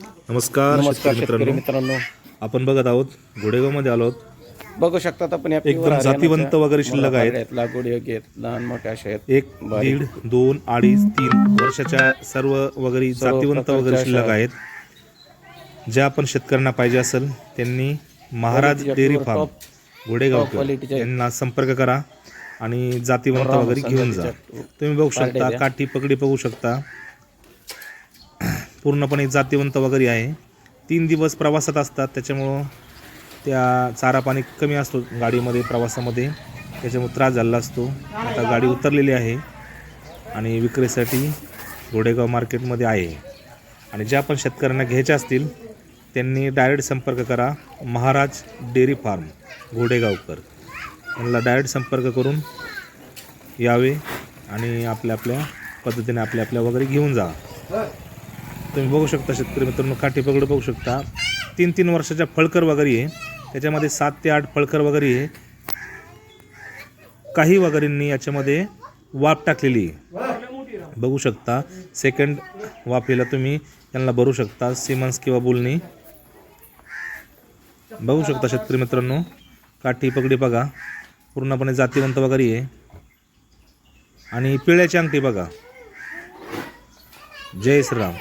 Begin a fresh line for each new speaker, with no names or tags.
नमस्कार
नमस्कार
शेतकरी मित्रांनो. आपण बघत आहोत घोडेगावमध्ये आलो आहोत.
बघू शकतात आपण या
एकदम जातीवंत वगैरे शिल्लक आहेत.
लागवडी योग्य आहेत लहान मोठे असे आहेत.
एक दीड दोन अडीच तीन वर्षाच्या सर्व वगैरे जातीवंत
प्रकारच्या
वगैरे
अशा-
शिल्लक आहेत. ज्या आपण शेतकऱ्यांना पाहिजे असेल त्यांनी महाराज डेअरी फार्म
top-
घोडेगाव
top quality च्या-
यांना संपर्क करा आणि जातीवंत वगैरे घेऊन जा. तुम्ही बघू शकता. काठी पगडी बघू शकता. पूर्णपणे जातीवंत वगैरे आहे. तीन दिवस प्रवासात असतात. त्याच्यामुळं त्या चारा पाणी कमी असतो गाडीमध्ये प्रवासामध्ये. त्याच्यामुळे त्रास झालेला असतो. आता गाडी उतरलेली आहे आणि विक्रीसाठी घोडेगाव मार्केटमध्ये आहे. आणि ज्या पण शेतकऱ्यांना घ्यायच्या असतील त्यांनी डायरेक्ट संपर्क करा. Maharaj dairy farm Ghodegaonkar. यांना डायरेक्ट संपर्क करून यावे आणि आपल्या आपल्या पद्धतीने आपल्या आपल्या वगैरे घेऊन जा. तुम्ही बघू शकता शेतकरी मित्रांनो काठी पगड बघू शकता. तीन तीन वर्षाच्या फळकर वगैरे आहे. त्याच्यामध्ये सात ते आठ फळकर वगैरे आहे. काही वगैरेंनी याच्यामध्ये वाप टाकलेली आहे. बघू शकता. सेकंड वाफेला तुम्ही यांना भरू शकता. सिमन्स किंवा बुलनी बघू शकता शेतकरी मित्रांनो काठी पगडी बघा. पूर्णपणे जातीवंत वगैरे आहे. आणि पिळ्याची अंगठी बघा. जय श्रीराम.